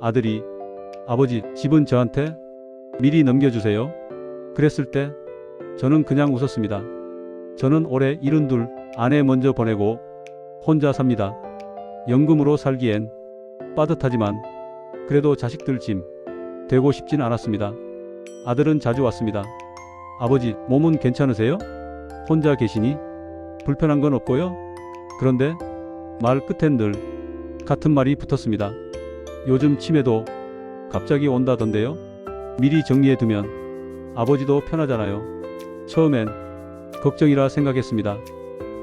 아들이 아버지 집은 저한테 미리 넘겨주세요. 그랬을 때 저는 그냥 웃었습니다. 저는 올해 일흔둘 아내 먼저 보내고 혼자 삽니다. 연금으로 살기엔 빠듯하지만 그래도 자식들 짐 되고 싶진 않았습니다. 아들은 자주 왔습니다. 아버지 몸은 괜찮으세요? 혼자 계시니 불편한 건 없고요? 그런데 말 끝엔 늘 같은 말이 붙었습니다. 요즘 치매도 갑자기 온다던데요? 미리 정리해두면 아버지도 편하잖아요. 처음엔 걱정이라 생각했습니다.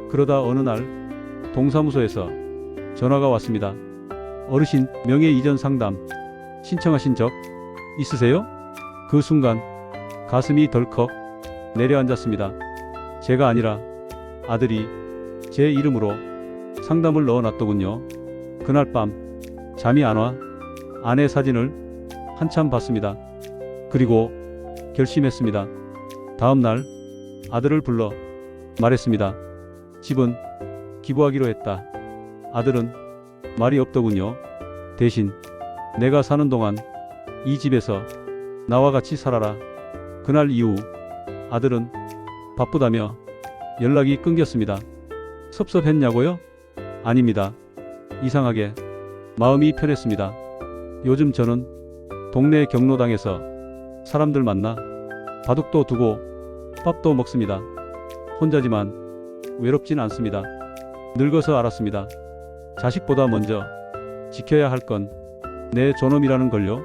그러다 어느 날 동사무소에서 전화가 왔습니다. 어르신 명예 이전 상담 신청하신 적 있으세요? 그 순간 가슴이 덜컥 내려앉았습니다. 제가 아니라 아들이 제 이름으로 상담을 넣어놨더군요. 그날 밤 잠이 안 와 아내 사진을 한참 봤습니다. 그리고 결심했습니다. 다음 날 아들을 불러 말했습니다. 집은 기부하기로 했다. 아들은 말이 없더군요. 대신 내가 사는 동안 이 집에서 나와 같이 살아라. 그날 이후 아들은 바쁘다며 연락이 끊겼습니다. 섭섭했냐고요? 아닙니다. 이상하게 마음이 편했습니다. 요즘 저는 동네 경로당에서 사람들 만나 바둑도 두고 밥도 먹습니다. 혼자지만 외롭진 않습니다. 늙어서 알았습니다. 자식보다 먼저 지켜야 할 건 내 존엄이라는 걸요.